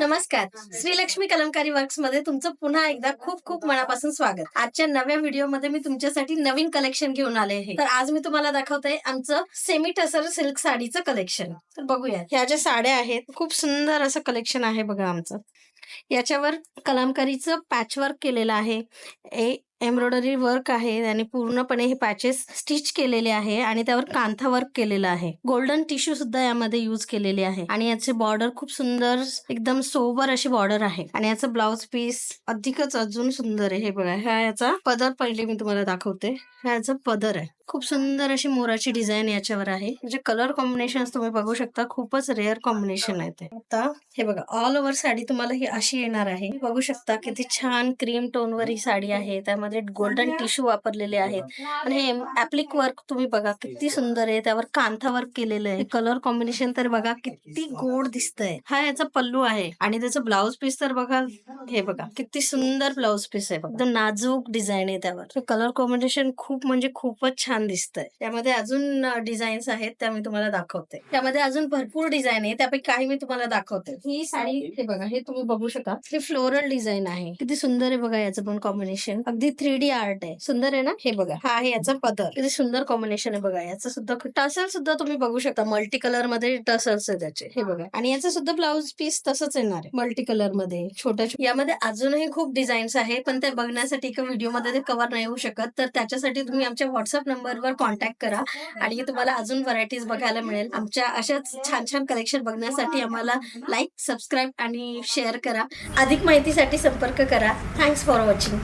नमस्कार. श्रीलक्ष्मी कलमकारी वर्क्समध्ये तुमचं पुन्हा एकदा खूप खूप मनापासून स्वागत. आजच्या नव्या व्हिडिओमध्ये मी तुमच्यासाठी नवीन कलेक्शन घेऊन आले आहे. तर आज मी तुम्हाला दाखवते आमचं सेमी टसर सिल्क साडीचं कलेक्शन. तर बघूया. ह्या ज्या साड्या आहेत खूप सुंदर असं कलेक्शन आहे बघा आमचं. याच्यावर कलामकारीचं पॅचवर्क केलेलं आहे. ए एम्ब्रॉयडरी वर्क आहे आणि पूर्णपणे हे पॅचेस स्टिच केलेले आहे आणि त्यावर कांथा वर्क केलेला आहे. गोल्डन टिश्यू सुद्धा यामध्ये यूज केलेले आहे. आणि याचे बॉर्डर खूप सुंदर एकदम सोबर अशी बॉर्डर आहे. आणि याचं ब्लाउज पीस अधिकच अजून सुंदर आहे. हे बघा ह्या याचा पदर पहिले मी तुम्हाला दाखवते. हा याचा पदर आहे. खूप सुंदर अशी मोराची डिझाईन याच्यावर आहे. म्हणजे कलर कॉम्बिनेशन तुम्ही बघू शकता. खूपच रेअर कॉम्बिनेशन आहे ते. आता हे बघा ऑल ओव्हर साडी तुम्हाला ही अशी येणार आहे. बघू शकता किती छान क्रीम टोन वर ही साडी आहे. त्यामध्ये गोल्डन टिश्यू वापरलेले आहेत. आणि हे ऍप्लिक वर्क तुम्ही बघा किती सुंदर आहे. त्यावर कांथा वर्क केलेलं आहे. कलर कॉम्बिनेशन तर बघा किती गोड दिसतंय. हा याचा पल्लू आहे. आणि त्याचं ब्लाउज पीस तर बघा हे बघा. किती सुंदर ब्लाउज पीस आहे बघा. एकदम नाजूक डिझाईन आहे त्यावर. कलर कॉम्बिनेशन खूप म्हणजे खूपच छान दिसतंय. त्यामध्ये अजून डिझाईन्स आहेत त्या मी तुम्हाला दाखवते. त्यामध्ये अजून भरपूर डिझाईन आहे. त्यापैकी काही मी तुम्हाला दाखवते. ही साडी हे बघा हे तुम्ही बघू शकता हे फ्लोरल डिझाईन आहे. किती सुंदर आहे बघा याचं पण कॉम्बिनेशन अगदी थ्री डी आर्ट आहे. सुंदर आहे ना? हे बघा. हा आहे याचा पदर. किती सुंदर कॉम्बिनेशन आहे बघा. याचं सुद्धा टसल सुद्धा तुम्ही बघू शकता. मल्टी कलरमध्ये टसल्स आहे त्याचे. हे बघा. आणि याचं सुद्धा ब्लाउज पीस तसंच येणार आहे. मल्टी कलरमध्ये छोट्या यामध्ये अजूनही खूप डिझाईन्स आहे पण ते बघण्यासाठी एका व्हिडिओमध्ये ते कव्हर नाही होऊ शकत. तर त्याच्यासाठी तुम्ही आमच्या व्हॉट्सअप नंबरवर कॉन्टॅक्ट करा आणि तुम्हाला अजून व्हरायटीज बघायला मिळेल. आमच्या अशाच छान छान कलेक्शन बघण्यासाठी आम्हाला लाईक सबस्क्राईब आणि शेअर करा. अधिक माहितीसाठी संपर्क करा. Thanks for watching